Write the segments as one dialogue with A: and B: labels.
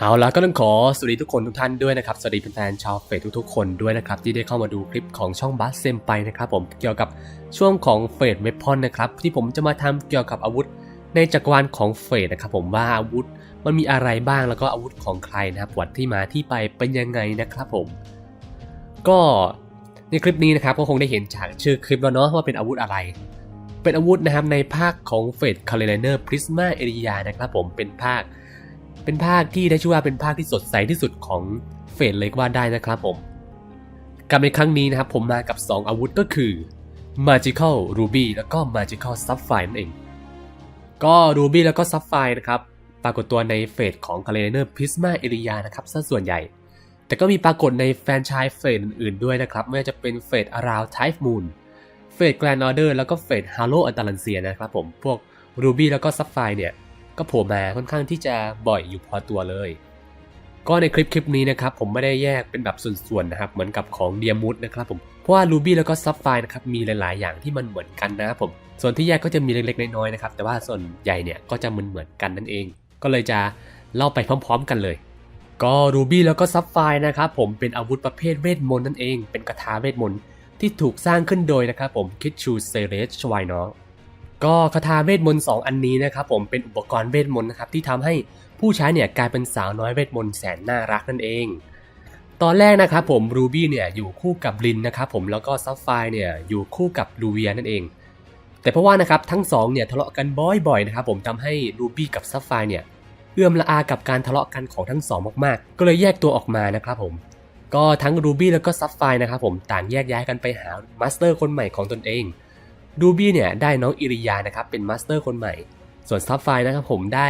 A: เอาละก็ต้องขอสวัสดีทุกคนทุกท่านด้วยนะครับ สวัสดีแฟนๆชาวเฟซทุกๆคนด้วยนะครับ ที่ได้เข้ามาดูคลิปของช่องบัสเซมไปนะครับผมเกี่ยวกับช่วงของเฟดเวพอนนะครับที่ผมจะมาทำเกี่ยวกับอาวุธ ในจักรวาลของเฟดนะครับผมว่าอาวุธมันมีอะไรบ้างแล้วก็อาวุธของใครนะครับวัดที่มาที่ไปเป็นยังไงนะครับผม ก็ในคลิปนี้นะครับก็คงได้เห็นจากชื่อคลิปแล้วเนาะว่าเป็นอาวุธอะไร เป็นอาวุธนะครับในภาคของเฟดคาเลเนอร์พริสมาเอริยานะครับผมเป็นภาค เป็นภาคที่ได้ชื่อว่าเป็นภาคที่สดใสที่สุดของเฟดเลยก็ว่าได้นะครับผมกับในครั้งนี้นะครับผมมากับ 2 อาวุธก็คือ Magical Ruby แล้วก็ Magical Sapphire นั่นเอง ก็ Ruby แล้วก็ Sapphire นะครับปรากฏตัวในเฟสของ c a l e n e r Prisma Area นะครับซะส่วนใหญ่ แต่ก็มีปรากฏในแฟนชส์เฟสอื่นๆด้วยนะครับ ไม่ว่าจะเป็นเฟส Around Type Moon เฟส Grand Order แล้วก็เฟส Halo Antalansia นะครับผมพวก Ruby แล้วก็ Sapphire เนี่ย ก็โผล่มาค่อนข้างที่จะบ่อยอยู่พอตัวเลย ก็ในคลิปคลิปนี้นะครับผมไม่ได้แยกเป็นแบบส่วนๆนะครับ เหมือนกับของเดียมูดนะครับผมเพราะว่า Ruby แล้วก็ Sapphire นะครับมีหลายๆ อย่างที่มันเหมือนกันนะครับผมส่วนที่แยกก็จะมีเล็กๆน้อยๆนะครับแต่ว่าส่วนใหญ่เนี่ยก็จะเหมือนเหมือนกันนั่นเอง ก็เลยจะเล่าไปพร้อม ๆ กันเลยก็ Ruby แล้วก็ Sapphire นะครับผมเป็นอาวุธประเภทเวทมนต์นั่นเอง เป็นกระทาเวทมนต์ที่ถูกสร้างขึ้นโดยนะครับผมคิดชูเซเรชชวายนอ ก็คาถาเวทมนต์2อันนี้นะครับผมเป็นอุปกรณ์เวทมนต์นะครับที่ทำให้ผู้ใช้เนี่ยกลายเป็นสาวน้อยเวทมนต์แสนน่ารักนั่นเอง ตอนแรกนะครับผมรูบี้เนี่ยอยู่คู่กับลินนะครับผมแล้วก็ซัฟไฟเนี่ยอยู่คู่กับลูเวียนั่นเอง แต่เพราะว่านะครับทั้งสองเนี่ยทะเลาะกันบ่อยๆนะครับผมทำให้รูบี้กับซัฟไฟเนี่ยเอื้อมละอากับการทะเลาะกันของทั้งสองมากๆ ก็เลยแยกตัวออกมานะครับผมก็ทั้งรูบี้แล้วก็ซัฟไฟนะครับผมต่างแยกย้ายกันไปหามาสเตอร์คนใหม่ของตนเอง รูบี้เนี่ยได้น้องอิริยานะครับเป็นมาสเตอร์คนใหม่ ส่วนซับไฟนะครับผมได้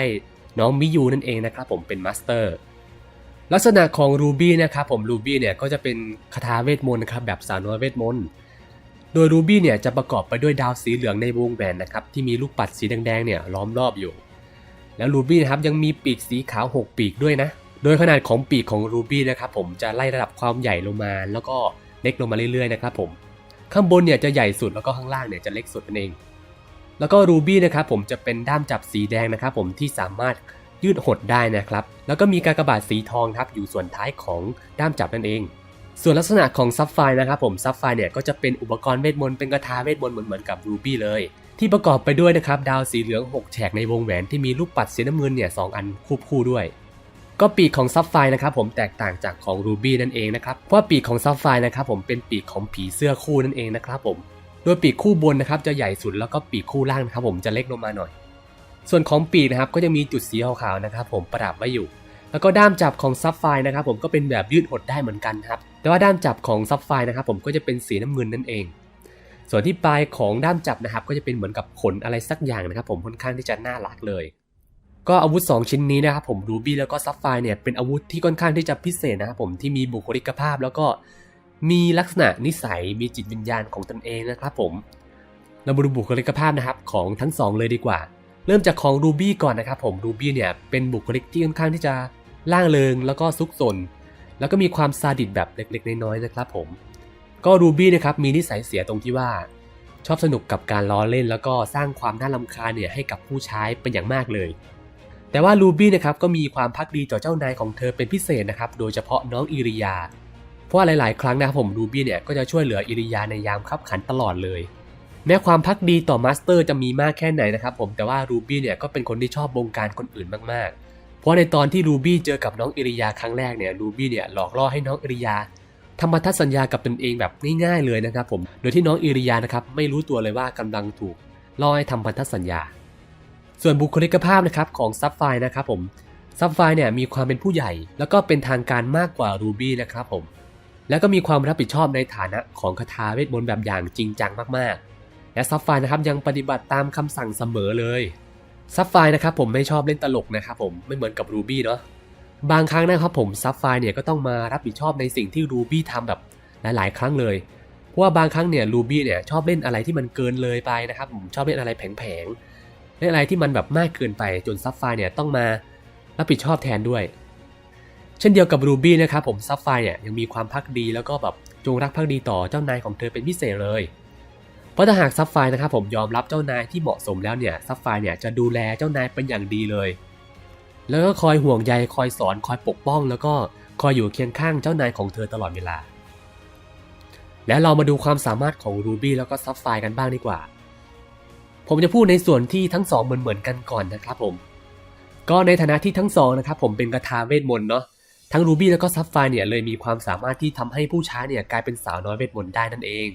A: น้องมิยูนั่นเองนะครับผมเป็นมาสเตอร์ลักษณะของรูบี้นะครับผมรูบี้เนี่ยก็จะเป็นคาถาเวทมนต์นะครับแบบสาวน้อยเวทมนต์โดยรูบี้เนี่ยจะประกอบไปด้วยดาวสีเหลืองในวงแหวนนะครับที่มีลูกปัดสีแดงๆเนี่ยล้อมรอบอยู่ แล้วรูบี้นะครับยังมีปีกสีขาว 6 ปีกด้วยนะ โดยขนาดของปีกของรูบี้นะครับผมจะไล่ระดับความใหญ่ลงมา แล้วก็เล็กลงมาเรื่อยๆนะครับผม ข้างบนเนี่ยจะใหญ่สุดแล้วก็ข้างล่างเนี่ยจะเล็กสุดนั่นเอง แล้วก็รูบี้นะครับผมจะเป็นด้ามจับสีแดงนะครับผมที่สามารถยืดหดได้นะครับ แล้วก็มีกากบาทสีทองครับอยู่ส่วนท้ายของด้ามจับนั่นเอง ส่วนลักษณะของซับไฟนะครับผมซับไฟเนี่ยก็จะเป็นอุปกรณ์เวทมนต์เป็นกระทาเวทมนต์เหมือนกับรูบี้เลย ที่ประกอบไปด้วยนะครับดาวสีเหลือง 6 แฉกในวงแหวนที่มีลูกปัดสีน้ำเงินเนี่ยสองอันควบคู่ด้วย ก็ปีกของซับไฟนะครับผมแตกต่างจากของรูบี้นั่นเองนะครับเพราะว่าปีกของซับไฟนะครับผมเป็นปีกของผีเสื้อคู่นั่นเองนะครับผมโดยปีกคู่บนนะครับจะใหญ่สุดแล้วก็ปีกคู่ล่างนะครับผมจะเล็กลงมาหน่อย ส่วนของปีกนะครับก็จะมีจุดสีขาวๆนะครับผมประดับไว้อยู่ แล้วก็ด้ามจับของซับไฟนะครับผมก็เป็นแบบยืดหดได้เหมือนกันครับแต่ว่าด้ามจับของซับไฟนะครับผมก็จะเป็นสีน้ำเงินนั่นเอง ส่วนที่ปลายของด้ามจับนะครับก็จะเป็นเหมือนกับขนอะไรสักอย่างนะครับผมค่อนข้างที่จะน่ารักเลย ก็อาวุธ 2 ชิ้นนี้นะครับผมรูบี้แล้วก็ซับไฟเนี่ยเป็นอาวุธที่ค่อนข้างที่จะพิเศษนะครับผมที่มีบุคลิกภาพ แล้วก็มีลักษณะนิสัยมีจิตวิญญาณของตนเองนะครับผมเรามาดูบุคลิกภาพนะครับของทั้งสองเลยดีกว่า เริ่มจากของรูบี้ก่อนนะครับผมรูบี้เนี่ยเป็นบุคลิกที่ค่อนข้างที่จะล่างเริงแล้วก็ซุกซนแล้วก็มีความซาดิสแบบเล็กๆ น้อยๆนะครับผมก็รูบี้นะครับมีนิสัยเสียตรงที่ว่า ชอบสนุกกับการล้อเล่น แล้วก็สร้างความน่ารำคาญเนี่ยให้กับผู้ใช้เป็นอย่างมากเลย แต่ว่าลูบี้นะครับก็มีความพักดีต่อเจ้านายของเธอเป็นพิเศษนะครับ โดยเฉพาะน้องอิริยา เพราะว่าหลาย ๆ ครั้งนะครับผมลูบี้เนี่ยก็จะช่วยเหลืออิริยาในยามขับขันตลอดเลย แม้ความพักดีต่อมาสเตอร์จะมีมากแค่ไหนนะครับผมแต่ว่ารูบี้เนี่ยก็เป็นคนที่ชอบบงการคนอื่นมาก ๆ เพราะในตอนที่รูบี้เจอกับน้องอิริยาครั้งแรกเนี่ยรูบี้เนี่ยหลอกล่อให้น้องอิริยาทำพันธสัญญากับตนเองแบบง่าย ๆ เลยนะครับผม โดยที่น้องอิริยานะครับไม่รู้ตัวเลยว่ากำลังถูกล่อให้ทำพันธสัญญา ส่วนบุคลิกภาพนะครับของซับไฟนะครับผมซับไฟเนี่ยมีความเป็นผู้ใหญ่ แล้วก็เป็นทางการมากกว่ารูบี้นะครับผมแล้วก็มีความรับผิดชอบในฐานะของคาถาเวทมนต์แบบอย่างจริงจังมากๆ และซับไฟนะครับยังปฏิบัติตามคำสั่งเสมอเลยซับไฟนะครับผมไม่ชอบเล่นตลกนะครับผมไม่เหมือนกับรูบี้เนาะบางครั้งนะครับผมซับไฟเนี่ยก็ต้องมารับผิดชอบในสิ่งที่รูบี้ทำแบบหลายๆ ครั้งเลยเพราะว่าบางครั้งเนี่ยรูบี้เนี่ยชอบเล่นอะไรที่มันเกินเลยไปนะครับผมชอบเล่นอะไรแผลงๆ เล่นอะไรที่มันแบบมากเกินไปจนซับไฟเนี่ยต้องมารับผิดชอบแทนด้วย เช่นเดียวกับรูบี้นะครับผมซับไฟเนี่ยยังมีความพักดีแล้วก็แบบจงรักภักดีต่อเจ้านายของเธอเป็นพิเศษเลย เพราะถ้าหากซับไฟนะครับผมยอมรับเจ้านายที่เหมาะสมแล้วเนี่ยซับไฟเนี่ยจะดูแลเจ้านายเป็นอย่างดีเลย แล้วก็คอยห่วงใยคอยสอนคอยปกป้อง แล้วก็คอยอยู่เคียงข้างเจ้านายของเธอตลอดเวลา และเรามาดูความสามารถของรูบี้แล้วก็ซับไฟกันบ้างดีกว่า ผมจะพูดในส่วนที่ทั้งสองเหมือนเหมือนกันก่อนนะครับผม ก็ในฐานะที่ทั้งสองนะครับผมเป็นกระทาเวทมนต์เนาะทั้งรูบี้แล้วก็ซับไฟเนี่ยเลยมีความสามารถที่ทำให้ผู้ใช้เนี่ยกลายเป็นสาวน้อยเวทมนต์ได้นั่นเอง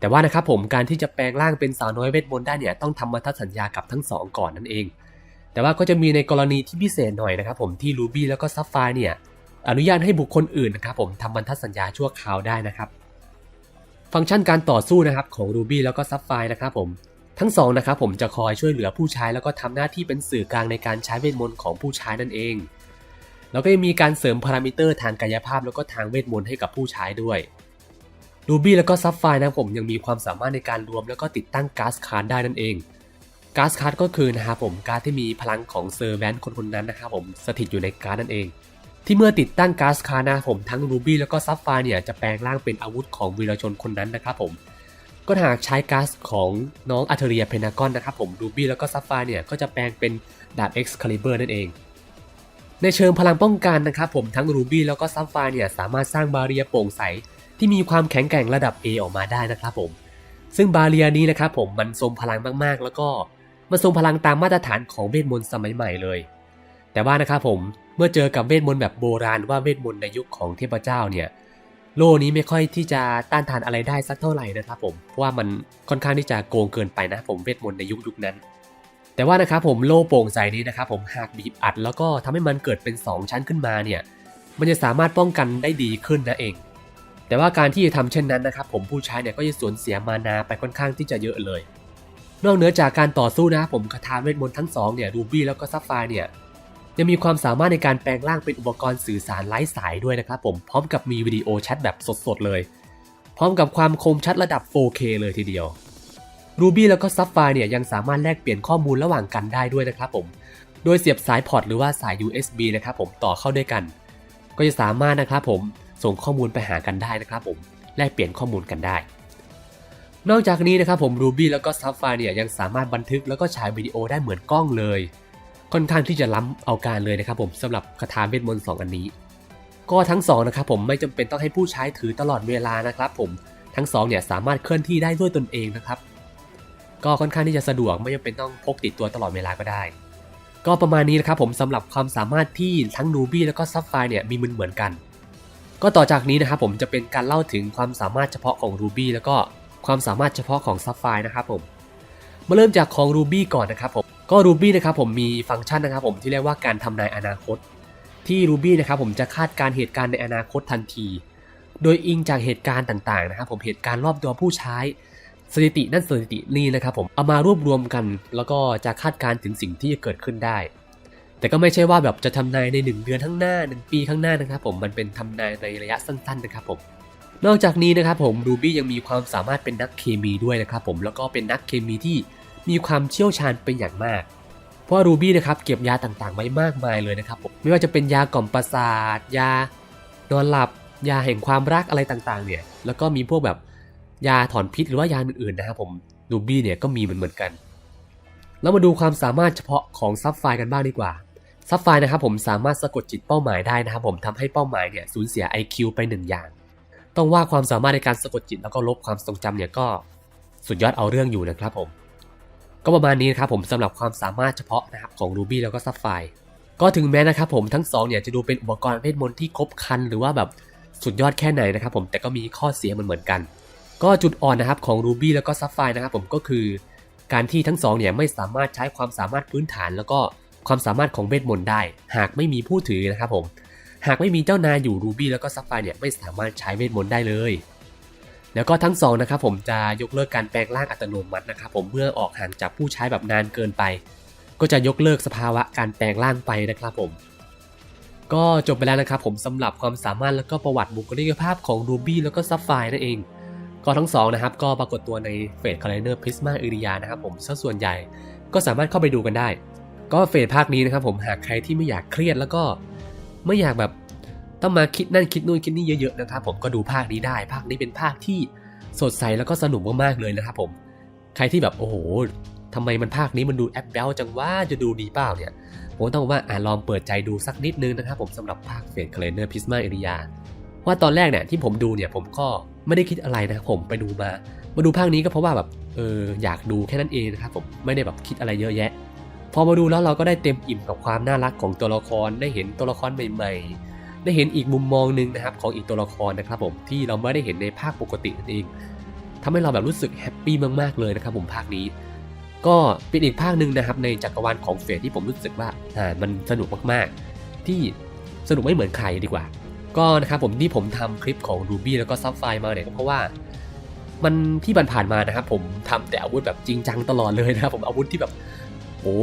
A: แต่ว่านะครับผมการที่จะแปลงร่างเป็นสาวน้อยเวทมนต์ได้เนี่ยต้องทำมาทัดสัญญากับทั้งสองก่อนนั่นเอง แต่ว่าก็จะมีในกรณีที่พิเศษหน่อยนะครับผมที่รูบี้แล้วก็ซับไฟเนี่ยอนุญาตให้บุคคลอื่นนะครับผมทำบันทัดสัญญาชั่วคราวได้นะครับ ฟังก์ชันการต่อสู้นะครับของรูบี้แล้วก็ซับไฟนะครับผม ทั้งสองนะครับผมจะคอยช่วยเหลือผู้ใช้แล้วก็ทำหน้าที่เป็นสื่อกลางในการใช้เวทมนต์ของผู้ใช้นั่นเอง แล้วก็ยังมีการเสริมพารามิเตอร์ทางกายภาพแล้วก็ทางเวทมนต์ให้กับผู้ใช้ด้วยรูบี้แล้วก็ซับไฟนะครับผมยังมีความสามารถในการรวมแล้วก็ติดตั้งก๊าซคาร์ดได้นั่นเองก๊าซคาร์ดก็คือนะครับผมการที่มีพลังของเซอร์แวนคนคนนั้นนะครับผมสถิตอยู่ในการ์ดนั่นเอง ที่เมื่อติดตั้งก๊าซคาร์ดนะครับผมทั้งรูบี้แล้วก็ซับไฟเนี่ยจะแปลงร่างเป็นอาวุธของวีรชนคนนั้นนะครับผม ก็หากใช้ก๊าซของน้องอัเทเรียเพนากอนนะครับผมรูบี้แล้วก็ซับไฟเนี่ยก็จะแปลงเป็นดาบเอ็กซ์คาลิเบอร์นั่นเอง ในเชิงพลังป้องกันนะครับผมทั้งรูบี้แล้วก็ซับไฟเนี่ยสามารถสร้างบาเรียโปร่งใส ที่มีความแข็งแกร่งระดับ A ออกมาได้นะครับผม ซึ่งบาเรียนี้นะครับผมมันทรงพลังมากๆ แล้วก็มันทรงพลังตามมาตรฐานของเวทมนต์สมัยใหม่เลย แต่ว่านะครับผมเมื่อเจอกับเวทมนต์แบบโบราณว่าเวทมนต์ในยุคของเทพเจ้าเนี่ย โล่นี้ไม่ค่อยที่จะต้านทานอะไรได้สักเท่าไหร่นะครับผมเพราะว่ามันค่อนข้างที่จะโกงเกินไปนะผมเวทมนต์ในยุคยุคนั้น แต่ว่านะครับผมโล่โปร่งใสนี้นะครับผมหากบีบอัด แล้วก็ทำให้มันเกิดเป็น 2 ชั้นขึ้นมาเนี่ยมันจะสามารถป้องกันได้ดีขึ้นนะเอง แต่ว่าการที่จะทำเช่นนั้นนะครับผมผู้ใช้เนี่ยก็จะสูญเสียมานาไปค่อนข้างที่จะเยอะเลย นอกเหนือจากการต่อสู้นะผมคาถาเวทมนต์ทั้งสองเนี่ยรูบี้แล้วก็ซัฟไฟเนี่ย ยังมีความสามารถในการแปลงร่างเป็นอุปกรณ์สื่อสารไร้สายด้วยนะครับผมพร้อมกับมีวิดีโอแชทแบบสดๆเลย พร้อมกับความคมชัดระดับ 4K เลยทีเดียว Ruby แล้วก็ Sapphire เนี่ยยังสามารถแลกเปลี่ยนข้อมูลระหว่างกันได้ด้วยนะครับผม โดยเสียบสายพอร์ตหรือว่าสาย USB นะครับผมต่อเข้าด้วยกัน ก็จะสามารถนะครับผมส่งข้อมูลไปหากันได้นะครับผมแลกเปลี่ยนข้อมูลกันได้ นอกจากนี้นะครับผม Ruby แล้วก็ Sapphire เนี่ยยังสามารถบันทึกแล้วก็ฉายวิดีโอได้เหมือนกล้องเลย ค่อนข้างที่จะล้ำเอาการเลยนะครับผมสำหรับคาถาเวทมนต์สองอันนี้ ก็ทั้งสองนะครับผมไม่จำเป็นต้องให้ผู้ใช้ถือตลอดเวลานะครับผมทั้งสองเนี่ยสามารถเคลื่อนที่ได้ด้วยตนเองนะครับ ก็ค่อนข้างที่จะสะดวกไม่จำเป็นต้องพกติดตัวตลอดเวลาก็ได้ ก็ประมาณนี้นะครับผมสำหรับความสามารถที่ทั้ง Ruby แล้วก็ Sapphire เนี่ยมีมือนเหมือนกัน ก็ต่อจากนี้นะครับผมจะเป็นการเล่าถึงความสามารถเฉพาะของ Ruby แล้วก็ความสามารถเฉพาะของ Sapphire นะครับผมมาเริ่มจากของ Ruby ก่อนนะครับผม ก็ Ruby นะครับผมมีฟังก์ชันนะครับผมที่เรียกว่าการทำนายอนาคต ที่ Ruby นะครับผมจะคาดการณ์เหตุการณ์ในอนาคตทันที โดยอิงจากเหตุการณ์ต่างๆนะครับผมเหตุการณ์รอบตัวผู้ใช้สถิตินั่นสถิตินี่นะครับผมเอามารวบรวมกัน แล้วก็จะคาดการณ์ถึงสิ่งที่จะเกิดขึ้นได้ แต่ก็ไม่ใช่ว่าแบบจะทำนายใน 1 เดือนข้างหน้า 1 ปีข้างหน้านะครับผมมันเป็นทำนายในระยะสั้นๆนะครับผมนอกจากนี้นะครับผมรูบี้ยังมีความสามารถเป็นนักเคมีด้วยนะครับผมแล้วก็เป็นนักเคมีที่ มีความเชี่ยวชาญเป็นอย่างมาก เพราะรูบี้นะครับเก็บยาต่างๆไว้มากมายเลยนะครับผมไม่ว่าจะเป็นยากล่อมประสาท ยานอนหลับ ยาแห่งความรักอะไรต่างๆ เนี่ย แล้วก็มีพวกแบบยาถอนพิษหรือว่ายาอื่นๆนะครับผมรูบี้เนี่ยก็มีเหมือนกัน แล้วมาดูความสามารถเฉพาะของซับไฟกันบ้างดีกว่าซับไฟนะครับผมสามารถสะกดจิตเป้าหมายได้นะครับผมทำให้เป้าหมายเนี่ยสูญเสีย IQ ไปหนึ่งอย่าง ต้องว่าความสามารถในการสะกดจิตแล้วก็ลบความทรงจำเนี่ยก็สุดยอดเอาเรื่องอยู่นะครับผม ก็ประมาณนี้นะครับผมสำหรับความสามารถเฉพาะนะครับของ Ruby แล้วก็ Sapphire ก็ถึงแม้นะครับผมทั้งสองเนี่ยจะดูเป็นอุปกรณ์เวทมนต์ที่ครบครันหรือว่าแบบสุดยอดแค่ไหนนะครับผมแต่ก็มีข้อเสียเหมือนเหมือนกัน ก็จุดอ่อนนะครับของ Ruby แล้วก็ Sapphire นะครับผมก็คือการที่ทั้งสองเนี่ยไม่สามารถใช้ความสามารถพื้นฐาน แล้วก็ความสามารถของเวทมนต์ได้ หากไม่มีผู้ถือนะครับผมหากไม่มีเจ้านายอยู่ Ruby แล้วก็ Sapphire เนี่ยไม่สามารถใช้เวทมนต์ได้เลย แล้วก็ทั้งสองนะครับผมจะยกเลิกการแปลงร่างอัตโนมัตินะครับผมเมื่อออกห่างจากผู้ใช้แบบนานเกินไป ก็จะยกเลิกสภาวะการแปลงร่างไปนะครับผม ก็จบไปแล้วนะครับผมสำหรับความสามารถแล้วก็ประวัติบุคลิกภาพของ Ruby แล้วก็ Sapphire นั่นเอง ก็ทั้งสองนะครับก็ปรากฏตัวในเฟสคาล endar Prisma อิริยานะครับผมซะส่วนใหญ่ก็สามารถเข้าไปดูกันได้ ก็เฟสภาคนี้นะครับผมหากใครที่ไม่อยากเครียดแล้วก็ไม่อยากแบบ ต้องมาคิดนั่นคิดนู่นคิดนี่เยอะๆนะครับผมก็ดูภาคนี้ได้ภาคนี้เป็นภาคที่สดใสแล้วก็สนุกมากๆเลยนะครับผมใครที่แบบโอ้โหทำไมมันภาคนี้มันดูแอปเบลจังว่าจะดูดีเปล่าเนี่ยผมต้องว่าอ่าลองเปิดใจดูสักนิดนึงนะครับผมสำหรับภาคเฟดคาเนเดอร์พิสมาเอริยาว่าตอนแรกเนี่ยที่ผมดูเนี่ยผมก็ไม่ได้คิดอะไรนะครับผมไปดูมา มาดูภาคนี้ก็เพราะว่าแบบเอออยากดูแค่นั้นเองนะครับผมไม่ได้แบบคิดอะไรเยอะแยะ พอมาดูแล้วเราก็ได้เต็มอิ่มกับความน่ารักของตัวละครได้เห็นตัวละครใหม่ ๆ ได้เห็นอีกมุมมองหนึ่งนะครับของอีกตัวละครนะครับผมที่เราไม่ได้เห็นในภาคปกตินั่นเองทำให้เราแบบรู้สึกแฮปปี้มากๆเลยนะครับผมภาคนี้ ก็เป็นอีกภาคหนึ่งนะครับในจักรวาลของเฟสที่ผมรู้สึกว่าอ่ามันสนุกมากๆ ที่สนุกไม่เหมือนใครดีกว่า ก็นะครับผมที่ผมทำคลิปของ Ruby แล้วก็ซับไฟมาเนี่ยก็เพราะว่ามันที่ผ่านมานะครับผมทำแต่อาวุธแบบจริงจังตลอดเลยนะครับผมอาวุธที่แบบโอ้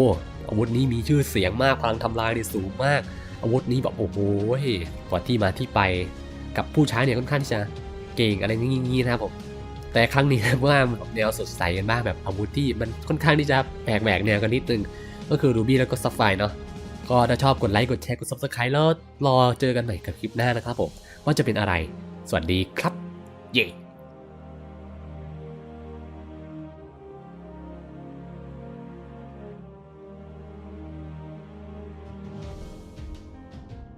A: อาวุธนี้มีชื่อเสียงมากพลังทำลายเนี่ยสูงมาก อาวุธนี้แบบโอ้โหกว่าที่มาที่ไปกับผู้ใช้เนี่ยค่อนข้างที่จะเก่งอะไรงี้ๆนะครับผมแต่ครั้งนี้นะว่ามันแนวสดใสกันบ้างแบบอาวุธที่มันค่อนข้างที่จะแปลกแหวกแนวกันนิดนึง ก็คือ Ruby แล้วก็ Sapphire เนาะก็ถ้าชอบกดไลค์กดแชร์กด Subscribe แล้วรอเจอกันใหม่กับคลิปหน้านะครับผม ว่าจะเป็นอะไร สวัสดีครับ เย้